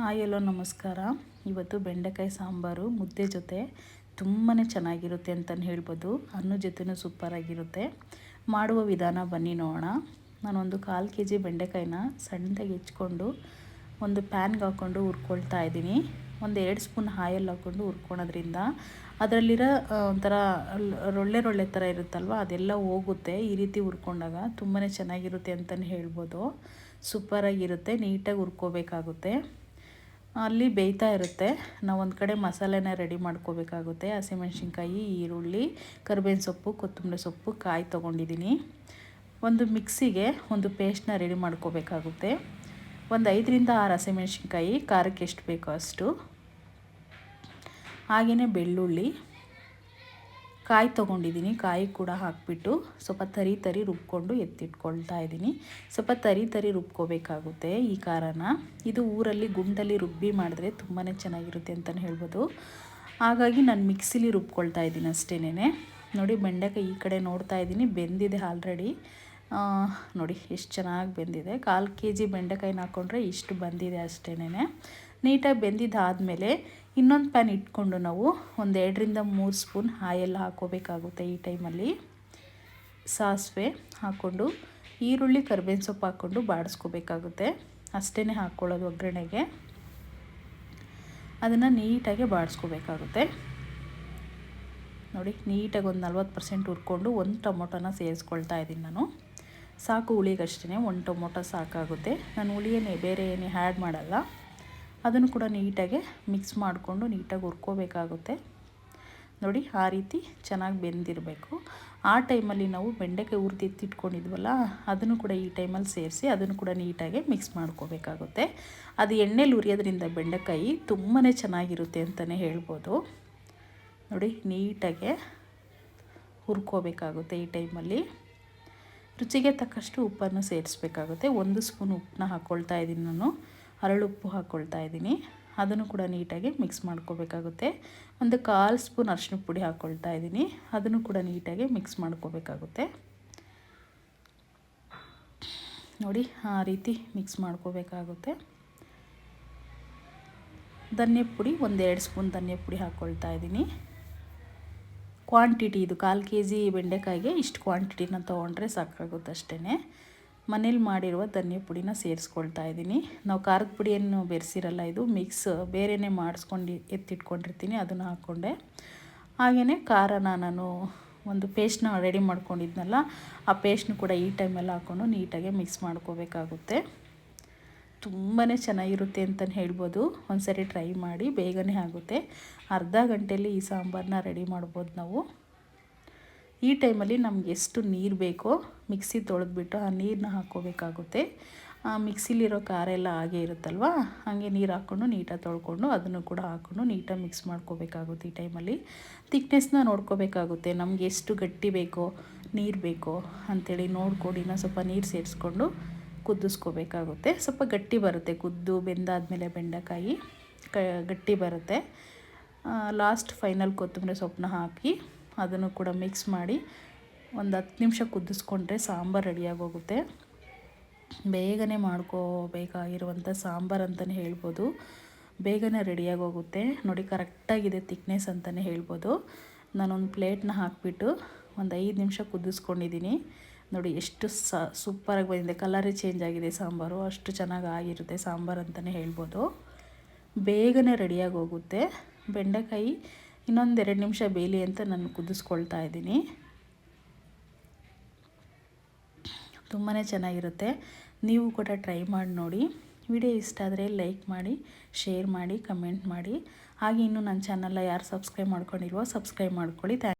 Hi ಎಲ್ಲೋ ನಮಸ್ಕಾರ. ಇವತ್ತು ಬೆಂಡೆಕಾಯಿ ಸಾಂಬಾರು ಮುದ್ದೆ ಜೊತೆ ತುಂಬಾ ಚೆನ್ನಾಗಿರುತ್ತೆ ಅಂತಲೇ ಹೇಳ್ಬೋದು. ಅನ್ನ ಜೊತೆನೂ ಸೂಪರಾಗಿರುತ್ತೆ ಮಾಡುವ ವಿಧಾನ ಬನ್ನಿ ನೋಡೋಣ. ನಾನೊಂದು ಕಾಲು ಕೆ ಜಿ ಬೆಂಡೆಕಾಯಿನ ಸಣ್ಣದಾಗಿ ಹೆಚ್ಕೊಂಡು ಒಂದು ಪ್ಯಾನ್ಗೆ ಹಾಕ್ಕೊಂಡು ಹುರ್ಕೊಳ್ತಾ ಇದ್ದೀನಿ. ಒಂದು ಎರಡು ಸ್ಪೂನ್ ಹಾಯಲ್ ಹಾಕ್ಕೊಂಡು ಹುರ್ಕೊಳೋದ್ರಿಂದ ಅದರಲ್ಲಿರೋ ಒಂಥರ ರೊಳ್ಳೆ ರೊಳ್ಳೆ ಥರ ಇರುತ್ತಲ್ವ, ಅದೆಲ್ಲ ಹೋಗುತ್ತೆ. ಈ ರೀತಿ ಹುರ್ಕೊಂಡಾಗ ತುಂಬಾ ಚೆನ್ನಾಗಿರುತ್ತೆ ಅಂತಲೇ ಹೇಳ್ಬೋದು. ಸೂಪರಾಗಿರುತ್ತೆ ನೀಟಾಗಿ ಹುರ್ಕೋಬೇಕಾಗುತ್ತೆ. ಅಲ್ಲಿ ಬೇಯ್ತಾ ಇರುತ್ತೆ. ನಾವು ಒಂದು ಕಡೆ ಮಸಾಲೆನ ರೆಡಿ ಮಾಡ್ಕೋಬೇಕಾಗುತ್ತೆ. ಹಸಿಮೆಣ್ಸಿನ್ಕಾಯಿ, ಈರುಳ್ಳಿ, ಕರಿಬೇವಿನ ಸೊಪ್ಪು, ಕೊತ್ತಂಬರಿ ಸೊಪ್ಪು, ಕಾಯಿ ತೊಗೊಂಡಿದ್ದೀನಿ ಒಂದು ಮಿಕ್ಸಿಗೆ ಒಂದು ಪೇಸ್ಟ್ನ ರೆಡಿ ಮಾಡ್ಕೋಬೇಕಾಗುತ್ತೆ. ಒಂದು ಐದರಿಂದ ಆರು ಹಸಿಮೆಣ್ಸಿನ್ಕಾಯಿ, ಖಾರಕ್ಕೆ ಎಷ್ಟು ಬೇಕೋ ಅಷ್ಟು. ಹಾಗೆಯೇ ಬೆಳ್ಳುಳ್ಳಿ ಕಾಯಿ ತೊಗೊಂಡಿದ್ದೀನಿ, ಕಾಯಿ ಕೂಡ ಹಾಕಿಬಿಟ್ಟು ಸ್ವಲ್ಪ ತರಿ ತರಿ ರುಬ್ಕೊಂಡು ಎತ್ತಿಟ್ಕೊಳ್ತಾ ಇದ್ದೀನಿ. ಸ್ವಲ್ಪ ತರಿ ತರಿ ರುಬ್ಕೋಬೇಕಾಗುತ್ತೆ ಈ ಖಾರನ. ಇದು ಊರಲ್ಲಿ ಗುಂಡಲ್ಲಿ ರುಬ್ಬಿ ಮಾಡಿದ್ರೆ ತುಂಬಾ ಚೆನ್ನಾಗಿರುತ್ತೆ ಅಂತಲೇ ಹೇಳ್ಬೋದು. ಹಾಗಾಗಿ ನಾನು ಮಿಕ್ಸಿಲಿ ರುಬ್ಕೊಳ್ತಾ ಇದ್ದೀನಿ ಅಷ್ಟೇನೆ ನೋಡಿ ಬೆಂಡೆಕಾಯಿ ಈ ಕಡೆ ನೋಡ್ತಾ ಇದ್ದೀನಿ, ಬೆಂದಿದೆ ಆಲ್ರೆಡಿ. ನೋಡಿ ಎಷ್ಟು ಚೆನ್ನಾಗಿ ಬೆಂದಿದೆ. ಕಾಲು ಕೆ ಜಿ ಬೆಂಡೆಕಾಯಿನ ಹಾಕ್ಕೊಂಡ್ರೆ ಇಷ್ಟು ಬಂದಿದೆ ಅಷ್ಟೇನೆ ನೀಟಾಗಿ ಬೆಂದಿದ್ದಾದಮೇಲೆ ಇನ್ನೊಂದು ಪ್ಯಾನ್ ಇಟ್ಕೊಂಡು ನಾವು ಒಂದು ಎರಡರಿಂದ ಮೂರು ಸ್ಪೂನ್ ಆಯಲ್ ಹಾಕೋಬೇಕಾಗುತ್ತೆ ಈ ಟೈಮಲ್ಲಿ. ಸಾಸಿವೆ ಹಾಕ್ಕೊಂಡು, ಈರುಳ್ಳಿ, ಕರ್ಬೇವಿನ ಸೊಪ್ಪು ಹಾಕ್ಕೊಂಡು ಬಾಡಿಸ್ಕೋಬೇಕಾಗುತ್ತೆ. ಅಷ್ಟೇ ಹಾಕ್ಕೊಳ್ಳೋದು ಒಗ್ಗರಣೆಗೆ. ಅದನ್ನು ನೀಟಾಗಿ ಬಾಡಿಸ್ಕೋಬೇಕಾಗುತ್ತೆ. ನೋಡಿ, ನೀಟಾಗಿ ಒಂದು ನಲ್ವತ್ತು ಪರ್ಸೆಂಟ್ ಹುರ್ಕೊಂಡು ಒಂದು ಟೊಮೊಟೊನ ಸೇರಿಸ್ಕೊಳ್ತಾ ಇದ್ದೀನಿ ನಾನು. ಸಾಕು ಹುಳಿಗಷ್ಟೇ ಒಂದು ಟೊಮೊಟೊ ಸಾಕಾಗುತ್ತೆ. ನಾನು ಹುಳಿಯೇ ಬೇರೆ ಏನೇ ಆ್ಯಡ್ ಮಾಡಲ್ಲ. ಅದನ್ನು ಕೂಡ ನೀಟಾಗೆ ಮಿಕ್ಸ್ ಮಾಡಿಕೊಂಡು ನೀಟಾಗಿ ಹುರ್ಕೋಬೇಕಾಗುತ್ತೆ. ನೋಡಿ, ಆ ರೀತಿ ಚೆನ್ನಾಗಿ ಬೆಂದಿರಬೇಕು. ಆ ಟೈಮಲ್ಲಿ ನಾವು ಬೆಂಡೆಕಾಯಿ ಹುರಿದು ಎತ್ತಿಟ್ಕೊಂಡಿದ್ವಲ್ಲ, ಅದನ್ನು ಕೂಡ ಈ ಟೈಮಲ್ಲಿ ಸೇರಿಸಿ ಅದನ್ನು ಕೂಡ ನೀಟಾಗಿ ಮಿಕ್ಸ್ ಮಾಡ್ಕೋಬೇಕಾಗುತ್ತೆ. ಅದು ಎಣ್ಣೆಲಿ ಉರಿಯೋದ್ರಿಂದ ಬೆಂಡೆಕಾಯಿ ತುಂಬಾ ಚೆನ್ನಾಗಿರುತ್ತೆ ಅಂತಲೇ ಹೇಳ್ಬೋದು. ನೋಡಿ, ನೀಟಾಗೆ ಹುರ್ಕೋಬೇಕಾಗುತ್ತೆ ಈ ಟೈಮಲ್ಲಿ. ರುಚಿಗೆ ತಕ್ಕಷ್ಟು ಉಪ್ಪನ್ನು ಸೇರಿಸ್ಬೇಕಾಗುತ್ತೆ. ಒಂದು ಸ್ಪೂನ್ ಉಪ್ಪನ್ನ ಹಾಕ್ಕೊಳ್ತಾ ಇದ್ದೀನಿ ನಾನು. ಹರಳುಪ್ಪು ಹಾಕ್ಕೊಳ್ತಾ ಇದ್ದೀನಿ. ಅದನ್ನು ಕೂಡ ನೀಟಾಗಿ ಮಿಕ್ಸ್ ಮಾಡ್ಕೋಬೇಕಾಗುತ್ತೆ. ಒಂದು ಕಾಲು ಸ್ಪೂನ್ ಅರಿಶಿನ ಪುಡಿ ಹಾಕ್ಕೊಳ್ತಾ ಇದ್ದೀನಿ. ಅದನ್ನು ಕೂಡ ನೀಟಾಗಿ ಮಿಕ್ಸ್ ಮಾಡ್ಕೋಬೇಕಾಗುತ್ತೆ. ನೋಡಿ, ಆ ರೀತಿ ಮಿಕ್ಸ್ ಮಾಡ್ಕೋಬೇಕಾಗುತ್ತೆ. ಧನ್ಯ ಪುಡಿ, ಒಂದೆರಡು ಸ್ಪೂನ್ ಧನ್ಯ ಪುಡಿ ಹಾಕ್ಕೊಳ್ತಾ ಇದ್ದೀನಿ. ಕ್ವಾಂಟಿಟಿ ಇದು, ಕಾಲು ಕೆ ಜಿ ಬೆಂಡೆಕಾಯಿಗೆ ಇಷ್ಟು ಕ್ವಾಂಟಿಟಿನ ತೊಗೊಂಡ್ರೆ ಸಾಕಾಗುತ್ತೆ ಅಷ್ಟೇ ಮನೇಲಿ ಮಾಡಿರುವ ಧನ್ಯ ಪುಡಿನ ಸೇರಿಸ್ಕೊಳ್ತಾ ಇದ್ದೀನಿ. ನಾವು ಖಾರದ ಪುಡಿಯನ್ನು ಬೆರೆಸಿರಲ್ಲ ಇದು, ಮಿಕ್ಸ್ ಬೇರೆಯೇ ಮಾಡಿಸ್ಕೊಂಡು ಎತ್ತಿಟ್ಕೊಂಡಿರ್ತೀನಿ, ಅದನ್ನು ಹಾಕ್ಕೊಂಡೆ. ಹಾಗೆಯೇ ಖಾರನ ನಾನು ಒಂದು ಪೇಸ್ಟ್ನ ರೆಡಿ ಮಾಡ್ಕೊಂಡಿದ್ನಲ್ಲ, ಆ ಪೇಸ್ಟ್ನ ಕೂಡ ಈ ಟೈಮೆಲ್ಲ ಹಾಕ್ಕೊಂಡು ನೀಟಾಗಿ ಮಿಕ್ಸ್ ಮಾಡ್ಕೋಬೇಕಾಗುತ್ತೆ. ತುಂಬಾ ಚೆನ್ನಾಗಿರುತ್ತೆ ಅಂತಲೇ ಹೇಳ್ಬೋದು. ಒಂದು ಸರಿ ಟ್ರೈ ಮಾಡಿ, ಬೇಗನೆ ಆಗುತ್ತೆ. ಅರ್ಧ ಗಂಟೆಯಲ್ಲಿ ಈ ಸಾಂಬಾರನ್ನ ರೆಡಿ ಮಾಡ್ಬೋದು ನಾವು. ಈ ಟೈಮಲ್ಲಿ ನಮ್ಗೆ ಎಷ್ಟು ನೀರು ಬೇಕೋ ಮಿಕ್ಸಿ ತೊಳೆದ್ಬಿಟ್ಟು ಆ ನೀರನ್ನ ಹಾಕ್ಕೋಬೇಕಾಗುತ್ತೆ. ಮಿಕ್ಸಿಲಿರೋ ಖಾರ ಎಲ್ಲ ಹಾಗೆ ಇರುತ್ತಲ್ವ? ಹಾಗೆ ನೀರು ಹಾಕ್ಕೊಂಡು ನೀಟಾಗಿ ತೊಳ್ಕೊಂಡು ಅದನ್ನು ಕೂಡ ಹಾಕ್ಕೊಂಡು ನೀಟಾಗಿ ಮಿಕ್ಸ್ ಮಾಡ್ಕೋಬೇಕಾಗುತ್ತೆ ಈ ಟೈಮಲ್ಲಿ. ತಿಕ್ನೆಸ್ನ ನೋಡ್ಕೋಬೇಕಾಗುತ್ತೆ. ನಮಗೆ ಎಷ್ಟು ಗಟ್ಟಿ ಬೇಕೋ ನೀರು ಬೇಕೋ ಅಂಥೇಳಿ ನೋಡ್ಕೊಂಡು ಇನ್ನೂ ಸ್ವಲ್ಪ ನೀರು ಸೇರಿಸ್ಕೊಂಡು ಕುದಿಸ್ಕೋಬೇಕಾಗುತ್ತೆ. ಸ್ವಲ್ಪ ಗಟ್ಟಿ ಬರುತ್ತೆ. ಕುದ್ದು ಬೆಂದಾದಮೇಲೆ ಬೆಂಡೆಕಾಯಿ ಕ ಗಟ್ಟಿ ಬರುತ್ತೆ. ಲಾಸ್ಟ್ ಫೈನಲ್ ಕೊತ್ತಂಬರಿ ಸೊಪ್ಪನ್ನ ಹಾಕಿ ಅದನ್ನು ಕೂಡ ಮಿಕ್ಸ್ ಮಾಡಿ ಒಂದು ಹತ್ತು ನಿಮಿಷ ಕುದಿಸ್ಕೊಂಡ್ರೆ ಸಾಂಬಾರು ರೆಡಿಯಾಗಿ ಹೋಗುತ್ತೆ ಬೇಗನೆ ಮಾಡ್ಕೋಬೇಕಾಗಿರುವಂಥ ಸಾಂಬಾರು ಅಂತಲೇ ಹೇಳ್ಬೋದು. ಬೇಗನೆ ರೆಡಿಯಾಗೋಗುತ್ತೆ ನೋಡಿ ಕರೆಕ್ಟಾಗಿದೆ ತಿಕ್ನೆಸ್ ಅಂತಲೇ ಹೇಳ್ಬೋದು. ನಾನೊಂದು ಪ್ಲೇಟ್ನ ಹಾಕಿಬಿಟ್ಟು ಒಂದು ಐದು ನಿಮಿಷ ಕುದಿಸ್ಕೊಂಡಿದ್ದೀನಿ. ನೋಡಿ, ಎಷ್ಟು ಸ ಸೂಪರಾಗಿ ಬಂದಿದೆ. ಕಲರೇ ಚೇಂಜ್ ಆಗಿದೆ ಸಾಂಬಾರು. ಅಷ್ಟು ಚೆನ್ನಾಗಿ ಆಗಿರುತ್ತೆ ಸಾಂಬಾರು ಅಂತಲೇ ಹೇಳ್ಬೋದು. ಬೇಗನೆ ರೆಡಿಯಾಗಿ ಹೋಗುತ್ತೆ. ಬೆಂಡೆಕಾಯಿ ಇನ್ನೊಂದು ಎರಡು ನಿಮಿಷ ಬೇಲಿ ಅಂತ ನಾನು ಕುದಿಸ್ಕೊಳ್ತಾ ಇದ್ದೀನಿ. ತುಂಬಾ ಚೆನ್ನಾಗಿರುತ್ತೆ. ನೀವು ಕೂಡ ಟ್ರೈ ಮಾಡಿ ನೋಡಿ. ವಿಡಿಯೋ ಇಷ್ಟ ಆದರೆ ಲೈಕ್ ಮಾಡಿ, ಶೇರ್ ಮಾಡಿ, ಕಮೆಂಟ್ ಮಾಡಿ. ಹಾಗೆ ಇನ್ನೂ ನನ್ನ ಚಾನಲ್ನ ಯಾರು ಸಬ್ಸ್ಕ್ರೈಬ್ ಮಾಡ್ಕೊಂಡಿಲ್ವೋ ಸಬ್ಸ್ಕ್ರೈಬ್ ಮಾಡ್ಕೊಳ್ಳಿ. ಥ್ಯಾಂಕ್